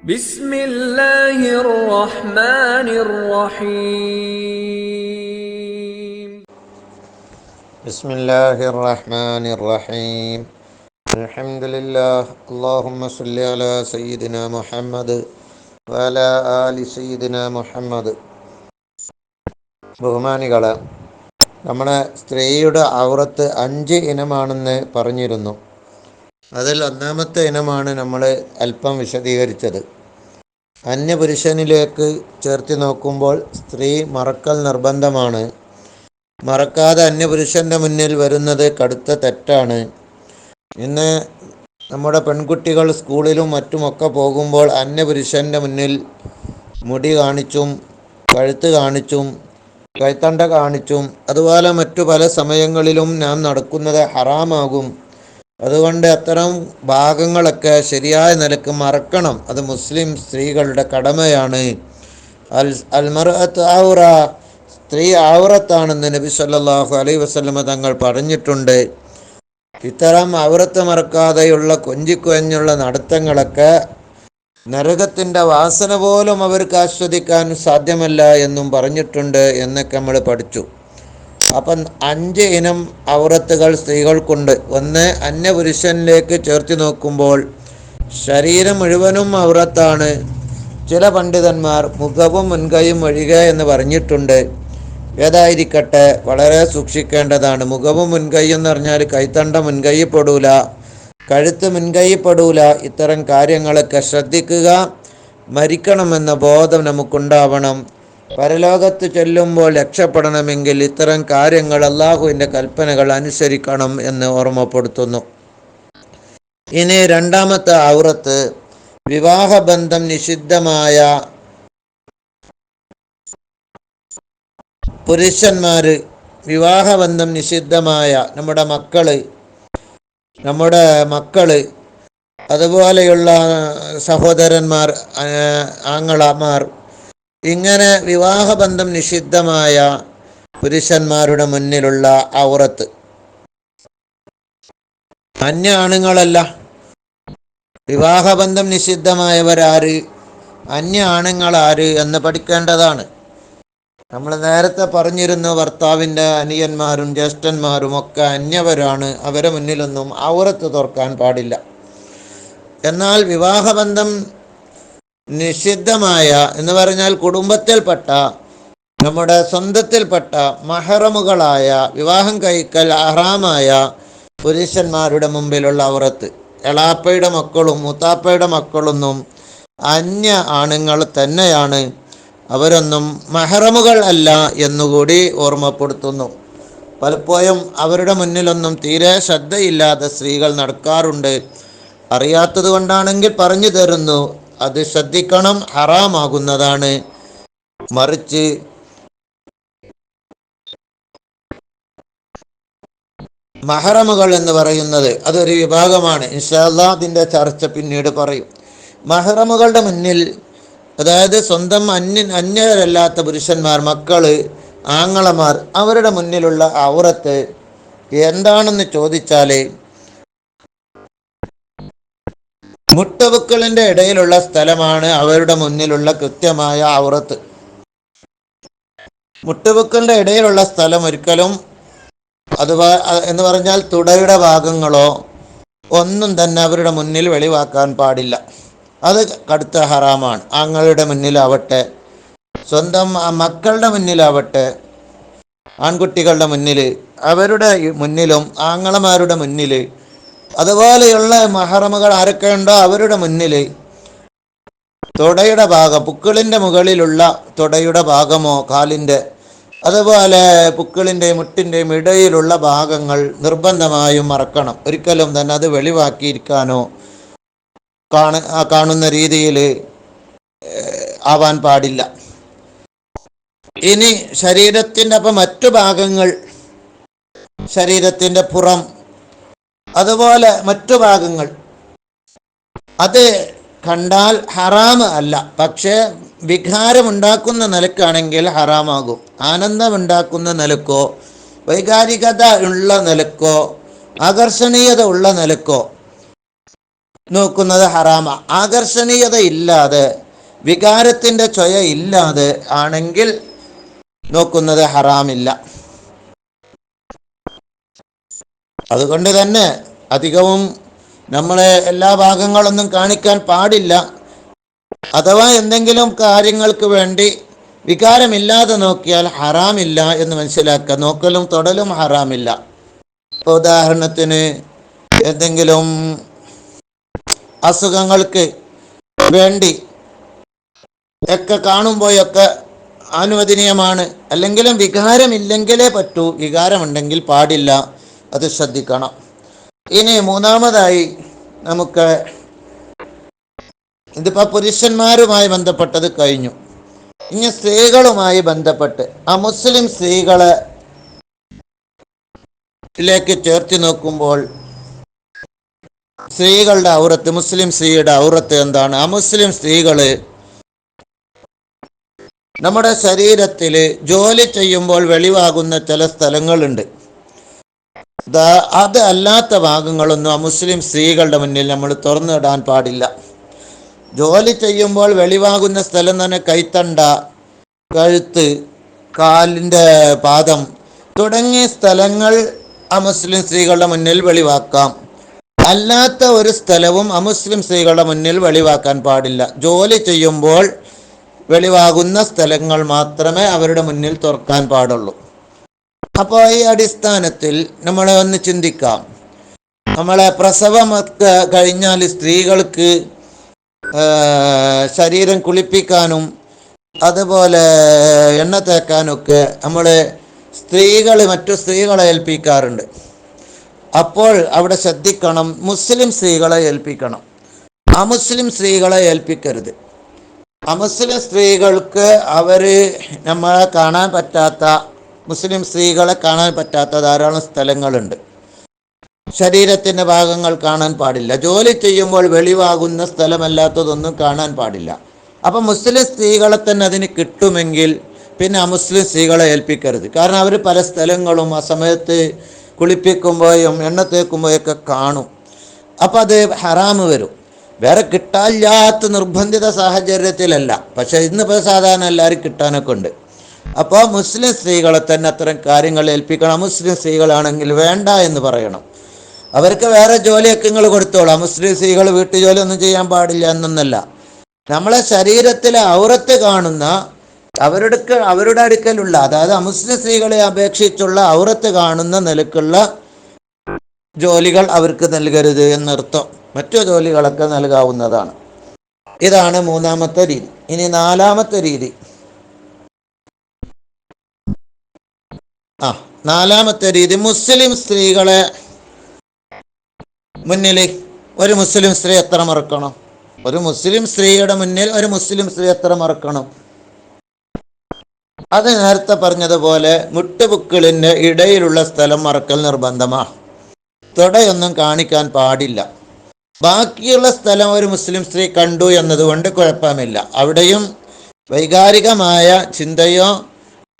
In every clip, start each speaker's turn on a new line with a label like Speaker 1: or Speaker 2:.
Speaker 1: بسم الله الرحمن الرحيم
Speaker 2: بسم الله الرحمن الرحيم الحمد لله اللهم صل على سيدنا محمد وعلى آل سيدنا محمد ബഹുമാനികൾ നമ്മുടെ സ്ത്രീയുടെ ഔറത്ത് അഞ്ച് ഇനമാണെന്ന് പറഞ്ഞിരുന്നു അതിൽ ഒന്നാമത്തെ ഇനമാണ് നമ്മൾ അല്പം വിശദീകരിച്ചത്. അന്യപുരുഷനിലേക്ക് ചേർത്തി നോക്കുമ്പോൾ സ്ത്രീ മറക്കൽ നിർബന്ധമാണ്. മറക്കാതെ അന്യപുരുഷന്റെ മുന്നിൽ വരുന്നത് കടുത്ത തെറ്റാണ്. ഇന്ന് നമ്മുടെ പെൺകുട്ടികൾ സ്കൂളിലും മറ്റുമൊക്കെ പോകുമ്പോൾ അന്യപുരുഷന്റെ മുന്നിൽ മുടി കാണിച്ചും കഴുത്ത് കാണിച്ചും കൈത്തണ്ട കാണിച്ചും അതുപോലെ മറ്റു പല സമയങ്ങളിലും നാം നടക്കുന്നത് ഹറാമാകും. അതുകൊണ്ട് അത്തരം ഭാഗങ്ങളൊക്കെ ശരിയായ നിലയ്ക്ക് മറക്കണം. അത് മുസ്ലിം സ്ത്രീകളുടെ കടമയാണ്. അൽ അൽമറത്ത് ഔറ സ്ത്രീ ഔറത്താണെന്ന് നബി സല്ലാഹു അലൈ വസ്ലമ തങ്ങൾ പറഞ്ഞിട്ടുണ്ട്. ഇത്തരം ഔറത്ത് മറക്കാതെയുള്ള കൊഞ്ചിക്കൊഞ്ഞുള്ള നടത്തങ്ങളൊക്കെ നരകത്തിന്റെ വാസന പോലും അവർക്ക് ആസ്വദിക്കാൻ സാധ്യമല്ല എന്നും പറഞ്ഞിട്ടുണ്ട് എന്നൊക്കെ നമ്മൾ പഠിച്ചു. അപ്പം അഞ്ച് ഇനം ഔറത്തുകൾ സ്ത്രീകൾക്കുണ്ട്. ഒന്ന് അന്യപുരുഷനിലേക്ക് ചേർത്തി നോക്കുമ്പോൾ ശരീരം മുഴുവനും ഔറത്താണ്. ചില പണ്ഡിതന്മാർ മുഖവും മുൻകൈയും ഒഴികെ എന്ന് പറഞ്ഞിട്ടുണ്ട്. ഏതായിരിക്കട്ടെ വളരെ സൂക്ഷിക്കേണ്ടതാണ്. മുഖവും മുൻകൈ എന്ന് പറഞ്ഞാൽ കൈത്തണ്ട മുൻകൈപ്പെടൂല കഴുത്ത് മുൻകൈപ്പെടൂല ഇത്തരം കാര്യങ്ങളൊക്കെ ശ്രദ്ധിക്കുക മരിക്കണമെന്ന ബോധം നമുക്കുണ്ടാവണം. പരലോകത്ത് ചെല്ലുമ്പോൾ രക്ഷപ്പെടണമെങ്കിൽ ഇത്തരം കാര്യങ്ങൾ അള്ളാഹുവിന്റെ കൽപ്പനകൾ അനുസരിക്കണം എന്ന് ഓർമ്മപ്പെടുത്തുന്നു. ഇനി രണ്ടാമത്തെ ഔറത്ത് വിവാഹബന്ധം നിഷിദ്ധമായ പുരുഷന്മാർ വിവാഹബന്ധം നിഷിദ്ധമായ നമ്മുടെ മക്കൾ നമ്മുടെ മക്കൾ അതുപോലെയുള്ള സഹോദരന്മാർ ആങ്ങളമാർ ഇങ്ങനെ വിവാഹബന്ധം നിഷിദ്ധമായ പുരുഷന്മാരുടെ മുന്നിലുള്ള ഔറത്ത്. അന്യ ആണുങ്ങളല്ല. വിവാഹബന്ധം നിഷിദ്ധമായവരാര്? അന്യ ആണുങ്ങളാര് എന്ന് പഠിക്കേണ്ടതാണ്. നമ്മൾ നേരത്തെ പറഞ്ഞിരുന്നു ഭർത്താവിന്റെ അനിയന്മാരും ജ്യേഷ്ഠന്മാരും ഒക്കെ അന്യവരാണ്. അവരെ മുന്നിലൊന്നും ഔറത്ത് തുറക്കാൻ പാടില്ല. എന്നാൽ വിവാഹബന്ധം നിഷിദ്ധമായ എന്ന് പറഞ്ഞാൽ കുടുംബത്തിൽപ്പെട്ട നമ്മുടെ സ്വന്തത്തിൽപ്പെട്ട മഹറമുകളായ വിവാഹം കഴിക്കൽ അഹ്റാമായ പുരുഷന്മാരുടെ മുമ്പിലുള്ള അവറത്ത് എളാപ്പയുടെ മക്കളും മുത്താപ്പയുടെ മക്കളൊന്നും അന്യ ആണുങ്ങൾ തന്നെയാണ്. അവരൊന്നും മഹറമുകൾ അല്ല എന്നുകൂടി ഓർമ്മപ്പെടുത്തുന്നു. പലപ്പോഴും അവരുടെ മുന്നിലൊന്നും തീരെ ശ്രദ്ധയില്ലാതെ സ്ത്രീകൾ നടക്കാറുണ്ട്. അറിയാത്തത് കൊണ്ടാണെങ്കിൽ പറഞ്ഞു തരുന്നു അത് ശ്രദ്ധിക്കണം ഹറാമാകുന്നതാണ്. മറിച്ച് മഹറമുകൾ എന്ന് പറയുന്നത് അതൊരു വിഭാഗമാണ്. ഇൻഷാല്ലാ അതിന്റെ ചർച്ച പിന്നീട് പറയും. മഹറമുകളുടെ മുന്നിൽ അതായത് സ്വന്തം അന്യ അന്യരല്ലാത്ത പുരുഷന്മാർ മക്കൾ ആങ്ങളമാർ അവരുടെ മുന്നിലുള്ള ഔറത്ത് എന്താണെന്ന് ചോദിച്ചാൽ മുട്ടവുക്കളിന്റെ ഇടയിലുള്ള സ്ഥലമാണ് അവരുടെ മുന്നിലുള്ള കൃത്യമായ ഔറത്ത്. മുട്ടവുക്കളുടെ ഇടയിലുള്ള സ്ഥലം ഒരിക്കലും അഥവാ എന്ന് പറഞ്ഞാൽ തുടയുടെ ഭാഗങ്ങളോ ഒന്നും തന്നെ അവരുടെ മുന്നിൽ വെളിവാക്കാൻ പാടില്ല. അത് കടുത്ത ഹറാമാണ്. ആങ്ങളുടെ മുന്നിലാവട്ടെ സ്വന്തം മക്കളുടെ മുന്നിലാവട്ടെ ആൺകുട്ടികളുടെ മുന്നിൽ അവരുടെ മുന്നിലും ആങ്ങളമാരുടെ മുന്നിൽ അതുപോലെയുള്ള മഹറമുകൾ ആരൊക്കെ ഉണ്ടോ അവരുടെ മുന്നിൽ തുടയുടെ ഭാഗം പുക്കിളിന്റെ മുകളിലുള്ള തുടയുടെ ഭാഗമോ കാലിന്റെ അതുപോലെ പുക്കിളിന്റെയും മുട്ടിന്റെയും ഇടയിലുള്ള ഭാഗങ്ങൾ നിർബന്ധമായും മറക്കണം. ഒരിക്കലും തന്നെ അത് വെളിവാക്കിയിരിക്കാനോ കാണ കാണുന്ന രീതിയിൽ ആവാൻ പാടില്ല. ഇനി ശരീരത്തിന്റെ അപ്പം മറ്റു ഭാഗങ്ങൾ ശരീരത്തിന്റെ പുറം അതുപോലെ മറ്റു ഭാഗങ്ങൾ. അത് കണ്ടാൽ ഹറാം അല്ല. പക്ഷേ വികാരമുണ്ടാക്കുന്ന നിലക്കാണെങ്കിൽ ഹറാമാകും. ആനന്ദമുണ്ടാക്കുന്ന നിലക്കോ വൈകാരികത ഉള്ള നിലക്കോ ആകർഷണീയത ഉള്ള നിലക്കോ നോക്കുന്നത് ഹറാമ. ആകർഷണീയത ഇല്ലാതെ വികാരത്തിന്റെ ചൊയ ഇല്ലാതെ ആണെങ്കിൽ നോക്കുന്നത് ഹറാമില്ല. അതുകൊണ്ട് തന്നെ അധികവും നമ്മളെ എല്ലാ ഭാഗങ്ങളൊന്നും കാണിക്കാൻ പാടില്ല. അഥവാ എന്തെങ്കിലും കാര്യങ്ങൾക്ക് വേണ്ടി വികാരമില്ലാതെ നോക്കിയാൽ ഹറാമില്ല എന്ന് മനസ്സിലാക്കുക. നോക്കലും തൊടലും ഹറാമില്ല. ഇപ്പോൾ ഉദാഹരണത്തിന് എന്തെങ്കിലും അസുഖങ്ങൾക്ക് വേണ്ടി ഒക്കെ കാണുമ്പോഴൊക്കെ അനുവദനീയമാണ് അല്ലെങ്കിലും വികാരമില്ലെങ്കിലേ പറ്റൂ. വികാരമുണ്ടെങ്കിൽ പാടില്ല. അത് ശ്രദ്ധിക്കണം. ഇനി മൂന്നാമതായി നമുക്ക് ഇതിപ്പോൾ പുരുഷന്മാരുമായി ബന്ധപ്പെട്ടത് കഴിഞ്ഞു. ഇനി സ്ത്രീകളുമായി ബന്ധപ്പെട്ട് ആ മുസ്ലിം സ്ത്രീകളെ ിലേക്ക് ചേർത്തി നോക്കുമ്പോൾ സ്ത്രീകളുടെ ഔറത്ത് മുസ്ലിം സ്ത്രീയുടെ ഔറത്ത് എന്താണ്? ആ മുസ്ലിം സ്ത്രീകൾ നമ്മുടെ ശരീരത്തിൽ ജോലി ചെയ്യുമ്പോൾ വെളിവാകുന്ന ചില സ്ഥലങ്ങളുണ്ട്. അത് അല്ലാത്ത ഭാഗങ്ങളൊന്നും ആ മുസ്ലിം സ്ത്രീകളുടെ മുന്നിൽ നമ്മൾ തുറന്നിടാൻ പാടില്ല. ജോലി ചെയ്യുമ്പോൾ വെളിവാകുന്ന സ്ഥലം തന്നെ കൈത്തണ്ട കഴുത്ത് കാലിന്റെ പാദം തുടങ്ങിയ സ്ഥലങ്ങൾ ആ മുസ്ലിം സ്ത്രീകളുടെ മുന്നിൽ വെളിവാക്കാം. അല്ലാത്ത ഒരു സ്ഥലവും അമുസ്ലിം സ്ത്രീകളുടെ മുന്നിൽ വെളിവാക്കാൻ പാടില്ല. ജോലി ചെയ്യുമ്പോൾ വെളിവാകുന്ന സ്ഥലങ്ങൾ മാത്രമേ അവരുടെ മുന്നിൽ തുറക്കാൻ പാടുള്ളൂ. അപ്പോൾ ഈ അടിസ്ഥാനത്തിൽ നമ്മളെ ഒന്ന് ചിന്തിക്കാം. നമ്മളെ പ്രസവമൊക്കെ കഴിഞ്ഞാൽ സ്ത്രീകൾക്ക് ശരീരം കുളിപ്പിക്കാനും അതുപോലെ എണ്ണ തേക്കാനൊക്കെ നമ്മൾ സ്ത്രീകൾ മറ്റു സ്ത്രീകളെ ഏൽപ്പിക്കാറുണ്ട്. അപ്പോൾ അവിടെ ശ്രദ്ധിക്കണം മുസ്ലിം സ്ത്രീകളെ ഏൽപ്പിക്കണം. അമുസ്ലിം സ്ത്രീകളെ ഏൽപ്പിക്കരുത്. അമുസ്ലിം സ്ത്രീകൾക്ക് അവർ നമ്മളെ കാണാൻ പറ്റാത്ത മുസ്ലിം സ്ത്രീകളെ കാണാൻ പറ്റാത്ത ധാരാളം സ്ഥലങ്ങളുണ്ട്. ശരീരത്തിന്റെ ഭാഗങ്ങൾ കാണാൻ പാടില്ല. ജോലി ചെയ്യുമ്പോൾ വെളിവാകുന്ന സ്ഥലമല്ലാത്തതൊന്നും കാണാൻ പാടില്ല. അപ്പം മുസ്ലിം സ്ത്രീകളെ തന്നെ അതിന് കിട്ടുമെങ്കിൽ പിന്നെ അമുസ്ലിം സ്ത്രീകളെ ഏൽപ്പിക്കരുത്. കാരണം അവർ പല സ്ഥലങ്ങളും ആ സമയത്ത് കുളിപ്പിക്കുമ്പോഴും എണ്ണ തേക്കുമ്പോഴൊക്കെ കാണും. അപ്പം അത് ഹറാമ് വരും. വേറെ കിട്ടാനില്ലാത്ത നിർബന്ധിത സാഹചര്യത്തിലല്ല. പക്ഷേ ഇന്നിപ്പോൾ സാധാരണ എല്ലാവരും കിട്ടാനൊക്കെ ഉണ്ട്. അപ്പോൾ മുസ്ലിം സ്ത്രീകളെ തന്നെ അത്തരം കാര്യങ്ങൾ ഏൽപ്പിക്കണം. മുസ്ലിം സ്ത്രീകളാണെങ്കിൽ വേണ്ട എന്ന് പറയണം. അവർക്ക് വേറെ ജോലിയൊക്കെ നിങ്ങൾ കൊടുത്തോളാം. മുസ്ലിം സ്ത്രീകൾ വീട്ടു ജോലിയൊന്നും ചെയ്യാൻ പാടില്ല എന്നൊന്നല്ല. നമ്മളെ ശരീരത്തിലെ ഔറത്ത് കാണുന്ന അവരുടെ അവരുടെ അടുക്കലുള്ള അതായത് അമുസ്ലിം സ്ത്രീകളെ അപേക്ഷിച്ചുള്ള ഔറത്ത് കാണുന്ന നിലക്കുള്ള ജോലികൾ അവർക്ക് നൽകരുത് എന്നർത്ഥം. മറ്റു ജോലികളൊക്കെ നൽകാവുന്നതാണ്. ഇതാണ് മൂന്നാമത്തെ രീതി. ഇനി നാലാമത്തെ രീതി. ആ നാലാമത്തെ രീതി. മുസ്ലിം സ്ത്രീകളെ മുന്നിൽ ഒരു മുസ്ലിം സ്ത്രീ എത്ര മറക്കണം? ഒരു മുസ്ലിം സ്ത്രീയുടെ മുന്നിൽ ഒരു മുസ്ലിം സ്ത്രീ എത്ര മറക്കണം? അത് നേരത്തെ പറഞ്ഞതുപോലെ മുട്ടുപുക്കിളിന്റെ ഇടയിലുള്ള സ്ഥലം മറക്കൽ നിർബന്ധമാ. തുടയൊന്നും കാണിക്കാൻ പാടില്ല. ബാക്കിയുള്ള സ്ഥലം ഒരു മുസ്ലിം സ്ത്രീ കണ്ടു എന്നതുകൊണ്ട് കുഴപ്പമില്ല. അവിടെയും വൈകാരികമായ ചിന്തയോ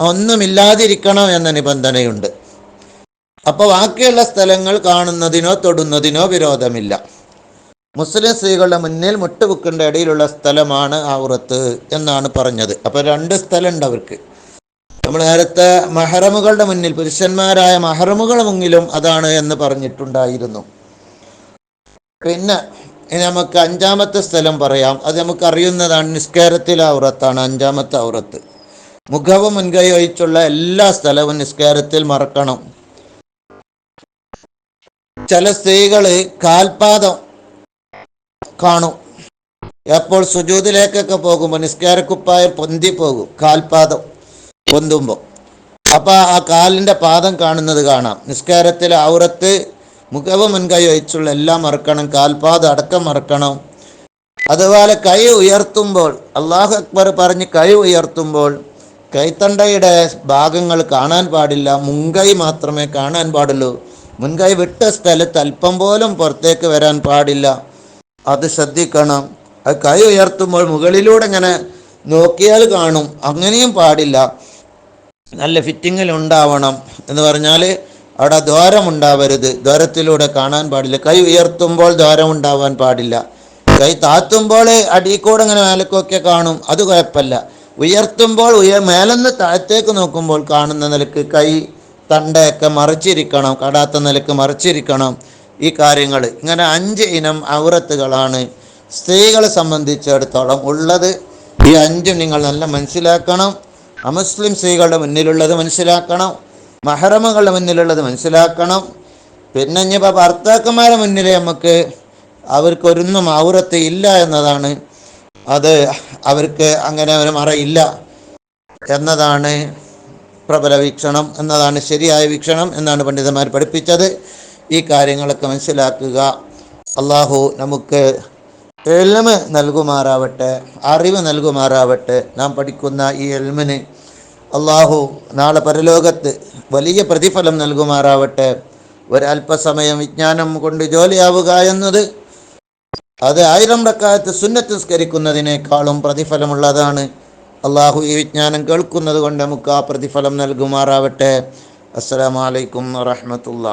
Speaker 2: ഒന്നുമില്ലാതിരിക്കണം എന്ന നിബന്ധനയുണ്ട്. അപ്പോൾ ബാക്കിയുള്ള സ്ഥലങ്ങൾ കാണുന്നതിനോ തൊടുന്നതിനോ വിരോധമില്ല. മുസ്ലിം സ്ത്രീകളുടെ മുന്നിൽ മുട്ടുപുക്കിന്റെ ഇടയിലുള്ള സ്ഥലമാണ് ഔറത്ത് എന്നാണ് പറഞ്ഞത്. അപ്പോൾ രണ്ട് സ്ഥലമുണ്ട് അവർക്ക്. നമ്മൾ നേരത്തെ മഹറമുകളുടെ മുന്നിൽ പുരുഷന്മാരായ മഹറമുകളുടെ മുന്നിലും അതാണ് എന്ന് പറഞ്ഞിട്ടുണ്ടായിരുന്നു. പിന്നെ നമുക്ക് അഞ്ചാമത്തെ സ്ഥലം പറയാം. അത് നമുക്ക് അറിയുന്നതാണ് നിസ്കാരത്തിലെ ഔറത്താണ് അഞ്ചാമത്തെ ഔറത്ത്. മുഖവും മുൻകൈ ഒഴിച്ചുള്ള എല്ലാ സ്ഥലവും നിസ്കാരത്തിൽ മറക്കണം. ചില സ്ത്രീകൾ കാൽപാദം കാണും. എപ്പോൾ സുജൂതിലേക്കൊക്കെ പോകുമ്പോൾ നിസ്കാരക്കുപ്പായ പൊന്തി പോകും കാൽപാദം പൊന്തുമ്പോൾ അപ്പോൾ ആ കാലിന്റെ പാദം കാണുന്നത് കാണാം. നിസ്കാരത്തിൽ ഔറത്ത് മുഖവും മുൻകൈ ഒഴിച്ചുള്ള എല്ലാം മറക്കണം കാൽപാദം അടക്കം മറക്കണം. അതുപോലെ കൈ ഉയർത്തുമ്പോൾ അള്ളാഹു അക്ബർ പറഞ്ഞ് കൈ ഉയർത്തുമ്പോൾ കൈത്തണ്ടയുടെ ഭാഗങ്ങൾ കാണാൻ പാടില്ല. മുൻകൈ മാത്രമേ കാണാൻ പാടുള്ളൂ. മുൻകൈ വിട്ട സ്ഥലത്ത് അല്പം പോലും പുറത്തേക്ക് വരാൻ പാടില്ല. അത് ശ്രദ്ധിക്കണം. അത് കൈ ഉയർത്തുമ്പോൾ മുകളിലൂടെ ഇങ്ങനെ നോക്കിയാൽ കാണും. അങ്ങനെയും പാടില്ല. നല്ല ഫിറ്റിങ്ങിൽ ഉണ്ടാവണം എന്ന് പറഞ്ഞാൽ അവിടെ ദ്വാരമുണ്ടാവരുത് ദ്വാരത്തിലൂടെ കാണാൻ പാടില്ല. കൈ ഉയർത്തുമ്പോൾ ദ്വാരമുണ്ടാവാൻ പാടില്ല. കൈ താത്തുമ്പോൾ അടിക്കൂടെ ഇങ്ങനെ മേലക്കൊക്കെ കാണും. അത് കുഴപ്പമില്ല. ഉയർത്തുമ്പോൾ ഉയർ മേലെന്ന് താഴത്തേക്ക് നോക്കുമ്പോൾ കാണുന്ന നിലയ്ക്ക് കൈ തണ്ടയൊക്കെ മറിച്ചിരിക്കണം കടാത്ത നിലയ്ക്ക് മറിച്ചിരിക്കണം. ഈ കാര്യങ്ങൾ ഇങ്ങനെ അഞ്ച് ഇനം ഔറത്തുകളാണ് സ്ത്രീകളെ സംബന്ധിച്ചിടത്തോളം ഉള്ളത്. ഈ അഞ്ചും നിങ്ങൾ നല്ല മനസ്സിലാക്കണം. അമുസ്ലിം സ്ത്രീകളുടെ മുന്നിലുള്ളത് മനസ്സിലാക്കണം. മഹറമകളുടെ മുന്നിലുള്ളത് മനസ്സിലാക്കണം. പിന്നെ ഇനിയിപ്പോൾ ഭർത്താക്കന്മാരുടെ മുന്നിൽ നമുക്ക് അവർക്കൊരൊന്നും ഔറത്ത് ഇല്ല എന്നതാണ് അത് അവർക്ക് അങ്ങനെ ഒരു മറയില്ല എന്നതാണ് പ്രബല വീക്ഷണം എന്നതാണ് ശരിയായ വീക്ഷണം എന്നാണ് പണ്ഡിതന്മാർ പഠിപ്പിച്ചത്. ഈ കാര്യങ്ങളൊക്കെ മനസ്സിലാക്കുക. അള്ളാഹു നമുക്ക് എൽമ് നൽകുമാറാവട്ടെ അറിവ് നൽകുമാറാവട്ടെ. നാം പഠിക്കുന്ന ഈ എൽമിന് അള്ളാഹു നാളെ പരലോകത്ത് വലിയ പ്രതിഫലം നൽകുമാറാവട്ടെ. ഒരല്പസമയം വിജ്ഞാനം കൊണ്ട് ജോലിയാവുക എന്നത് അത് ആയിരം റക്കായത്ത് സുന്നത്ത് നിസ്കരിക്കുന്നതിനേക്കാളും പ്രതിഫലമുള്ളതാണ്. അള്ളാഹു ഈ വിജ്ഞാനം കേൾക്കുന്നത് കൊണ്ട് നമുക്ക് ആ പ്രതിഫലം നൽകുമാറാവട്ടെ. അസ്സലാമലൈക്കും വറഹമത്തുള്ള.